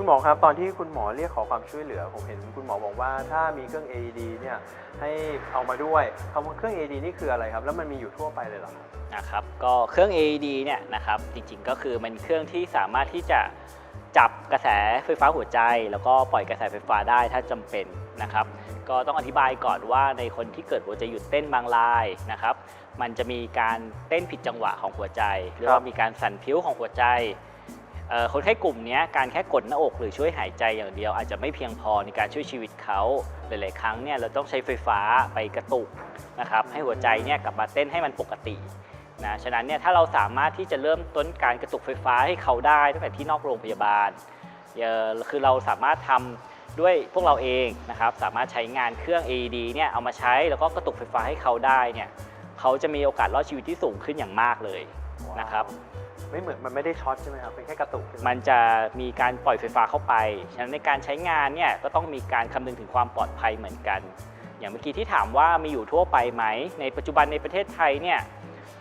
คุณหมอครับ ตอนที่คุณหมอเรียกขอความช่วยเหลือ ผมเห็นคุณหมอบอกว่าถ้ามีเครื่อง AED เนี่ยให้เอามาด้วยคำว่าเครื่อง AED นี่คืออะไรครับ แล้วมันมีอยู่ทั่วไปเลยเหรอครับ นะครับก็เครื่อง AED เนี่ยนะครับจริงๆก็คือมันเครื่องที่สามารถที่จะจับกระแสไฟฟ้าหัวใจ แล้วก็ปล่อยกระแสไฟฟ้าได้ถ้าจำเป็นนะครับ ก็ต้องอธิบายก่อนว่าในคนที่เกิดหัวใจหยุดเต้นบางรายนะครับ มันจะมีการเต้นผิดจังหวะของหัวใจ หรือว่ามีการสั่นพลิ้วของหัวใจ คนไข้กลุ่มนี้การแค่กดหน้าอกหรือช่วยหายใจอย่างเดียว อาจจะไม่เพียงพอในการช่วยชีวิตเขาหลาย ๆ ครั้งเนี่ยเราต้องใช้ไฟฟ้าไปกระตุกนะครับให้หัวใจเนี่ยกลับมาเต้นให้มันปกตินะฉะนั้นเนี่ยถ้าเราสามารถที่จะเริ่มต้นการกระตุกไฟฟ้าให้เขาได้ตั้งแต่ที่นอกโรงพยาบาลเอ่อคือเราสามารถทำด้วยพวกเราเองนะครับสามารถใช้งานเครื่อง AED เนี่ยเอามาใช้แล้วก็กระตุกไฟฟ้าให้เขาได้เนี่ยเขาจะมีโอกาสรอดชีวิตที่สูงขึ้นอย่างมากเลยนะครับ ไม่เหมือนมันไม่ได้ช็อตใช่ไหมครับเป็นแค่กระตุกใช่ไหมันจะมีการปล่อยไฟฟ้าเข้าไป ฉะนั้นในการใช้งานเนี่ยก็ต้องมีการคำนึงถึงความปลอดภัยเหมือนกัน อย่างเมื่อกี้ที่ถามว่ามีอยู่ทั่วไปไหม ในปัจจุบันในประเทศไทยเนี่ย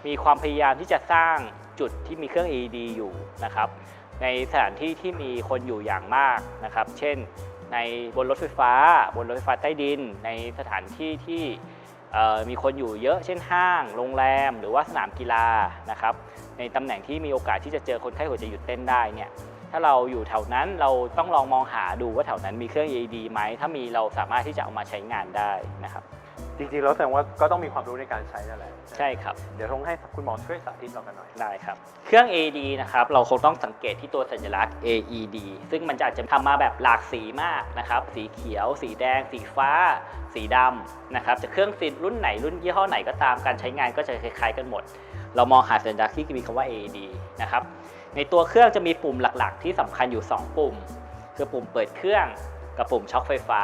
มีความพยายามที่จะสร้างจุดที่มีเครื่อง AED อยู่นะครับ ในสถานที่ที่มีคนอยู่อย่างมากนะครับ เช่น ในบนรถไฟฟ้า บนรถไฟฟ้าใต้ดิน ในสถานที่ที่ มีคนอยู่เยอะเช่นห้าง โรงแรม หรือว่าสนามกีฬานะครับในตำแหน่งที่มีโอกาสที่จะเจอคนไข้หัวใจหยุดเต้นได้เนี่ยถ้าเราอยู่แถวนั้นเราต้องลองมองหาดูว่าแถวนั้นมีเครื่อง AED ไหมถ้ามีเราสามารถที่จะเอามาใช้งานได้นะครับ จริงๆแล้วแสดงว่าก็ต้องมีความรู้ในการใช้นั่นแหละใช่ครับ เดี๋ยวต้องให้คุณหมอช่วยสาธิตเรากันหน่อย ได้ครับ เครื่อง AED นะครับ เราคงต้องสังเกตที่ตัวสัญลักษณ์ AED ซึ่งมันจะอาจจะทำมาแบบหลากสีมากนะครับ สีเขียว สีแดง สีฟ้า สีดำนะครับ จะเครื่องซินรุ่นไหนรุ่นยี่ห้อไหนก็ตามการใช้งานก็จะคล้ายๆกันหมด เรามองหาสัญลักษณ์ที่มีคำว่า AED นะครับ ในตัวเครื่องจะมีปุ่มหลักๆ ที่สำคัญอยู่ 2 ปุ่ม คือปุ่มเปิดเครื่องกับปุ่มช็อคไฟฟ้า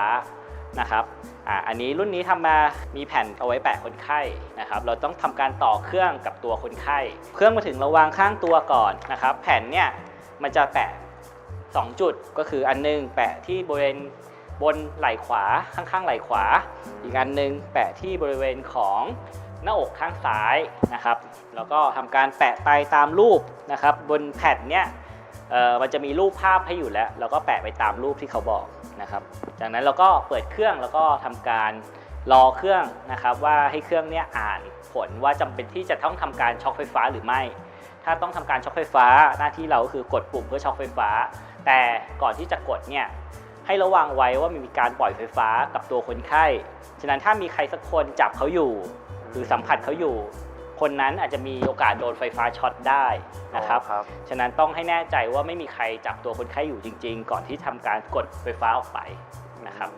นะครับอ่าอันนี้รุ่นนี้ทำมามีแผ่นเอาไว้แปะคนไข้นะครับ เราต้องทำการต่อเครื่องกับตัวคนไข้ เครื่องมาถึงเระวางข้างตัวก่อนนะครับ แผ่นเนี่ยมันจะแปะ 2 จุดก็คืออันหนึงแปะที่บริเวณบนไหล่ขวาข้างๆไหล่ขวา อีกอันหนึงแปะที่บริเวณของหน้าอกข้างซ้ายนะครับ แล้วก็ทำการแปะไปตามรูปนะครับ บนแผ่นเนี่ย มันจะมีรูปภาพให้อยู่แล้วแล้วก็แปะไปตามรูปที่เขาบอกนะครับ จากนั้นเราก็เปิดเครื่องแล้วก็ทำการรอเครื่องนะครับว่าให้เครื่องเนี่ยอ่านผลว่าจำเป็นที่จะต้องทำการช็อคไฟฟ้าหรือไม่ ถ้าต้องทำการช็อคไฟฟ้าหน้าที่เราก็คือกดปุ่มเพื่อช็อคไฟฟ้า แต่ก่อนที่จะกดเนี่ยให้ระวังไว้ว่ามีการปล่อยไฟฟ้ากับตัวคนไข้ ฉะนั้นถ้ามีใครสักคนจับเขาอยู่ หรือสัมผัสเขาอยู่ คนนั้นอาจจะมีโอกาสโดนไฟฟ้าช็อตได้นะครับครับฉะนั้นต้องให้แน่ใจว่าไม่มีใครจับตัวคนไข้อยู่จริง ๆ ก่อนที่ทำการกดไฟฟ้าออกไปนะครับ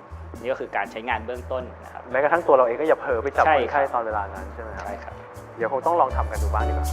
นี่ก็คือการใช้งานเบื้องต้นนะครับ แม้กระทั่งตัวเราเองก็อย่าเผลอไปจับใช่คนไข้ครับ ตอนเวลานั้นใช่ไหมครับ ใช่ครับ เดี๋ยวคงต้องลองทำกันดูบ้างดีกว่า